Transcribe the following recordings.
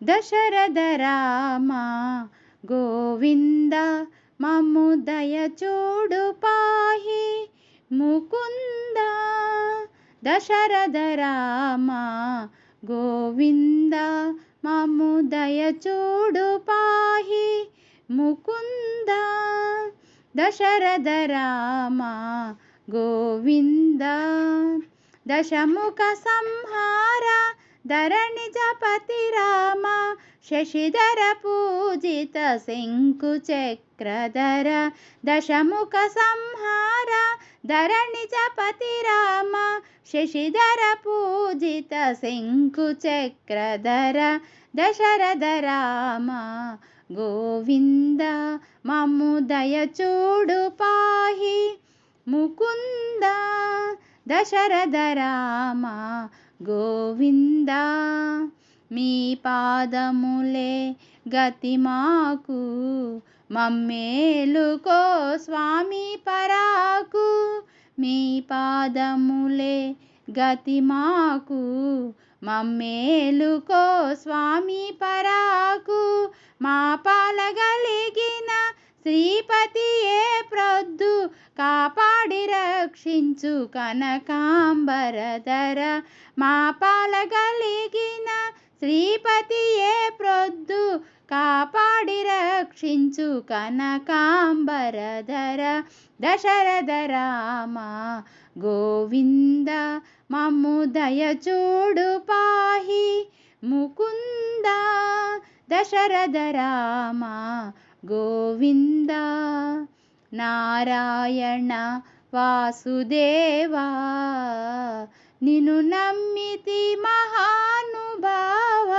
దశరథ రామ గోవింద మమ్ము దయ చూడు పాహి ముకుంద దశరథ రామ గోవింద మమ్ము దయ చూడు పాహి ముకుంద దశరథ రామ గోవింద దశముఖ సంహార ధరణి జపతి రామ శశిధర పూజిత శంకు చక్రధర దశముఖ సంహార ధరణి జపతి రామ శశిధర పూజిత శంకు చక్రధర దశరథ రామ. గోవింద మమ్ము దయ చూడు పాహి ముకుంద దశరథ రామ గోవింద మీ పాదములే గతి మాకు మమ్మేలుకో స్వామి పరాకు మీ పాదములే గతి మాకు మమ్మేలుకో స్వామి పరాకు మా పాలగలిగిన శ్రీపతియే ప్రొద్దు కాపాడి రక్షించు కనకాంబరధర మా పాలగలిగిన శ్రీపతి ఏ ప్రొద్దు. కాపాడి రక్షించు కనకాంబరధర దశరథ రామ గోవింద మమ్ము దయచూడు పాహి. ముకుంద దశరథ రామ గోవింద. నారాయణ వాసుదేవా నిన్ను నమ్మితి మహానుభావ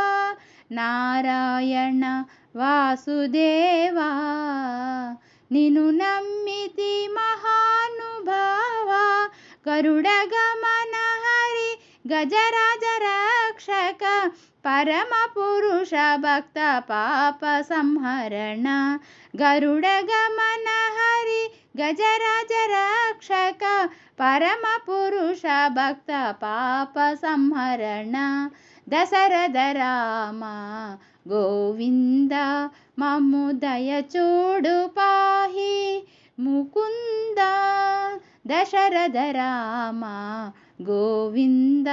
నారాయణ వాసుదేవా నిన్ను నమ్మితి మహానుభావ గరుడ గమన హరి గజరాజ రక్షక పరమ పురుష భక్త పాప సంహరణ గరుడ గమన హరి గజరాజ రక్షక పరమ పురుష భక్త పాప సంహరణ దశరథ రామ గోవింద మమ్ము దయ చూడు పాహి ముకుంద దశరథ రామ గోవింద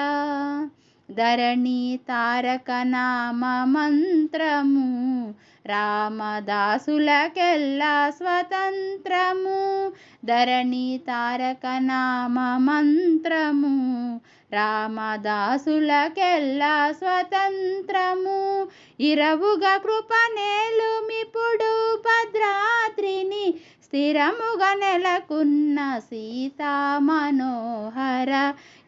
ధరణి తారక నామ మంత్రము రామదాసులకెల్లా స్వతంత్రము. ధరణి తారక నామ మంత్రము రామదాసులకెల్లా స్వతంత్రము. ఇరవుగా కృపనేలుమిప్పుడు భద్రాద్రిని స్థిరముగా నెలకున్న సీతా మనోహర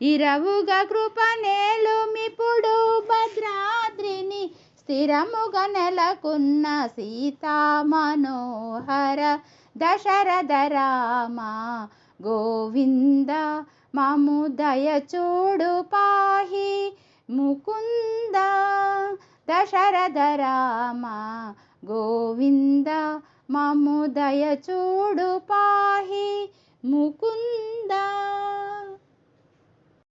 ఇరవుగా కృపనేలుమిప్పుడు భద్రాద్రిని స్థిరముగా నెలకున్న సీతా మనోహర దశరథ రామ గోవింద మము దయ చూడు పాహి ముకుంద దశరథ రామ గోవింద మము దయచూడు పాహి ముకుందా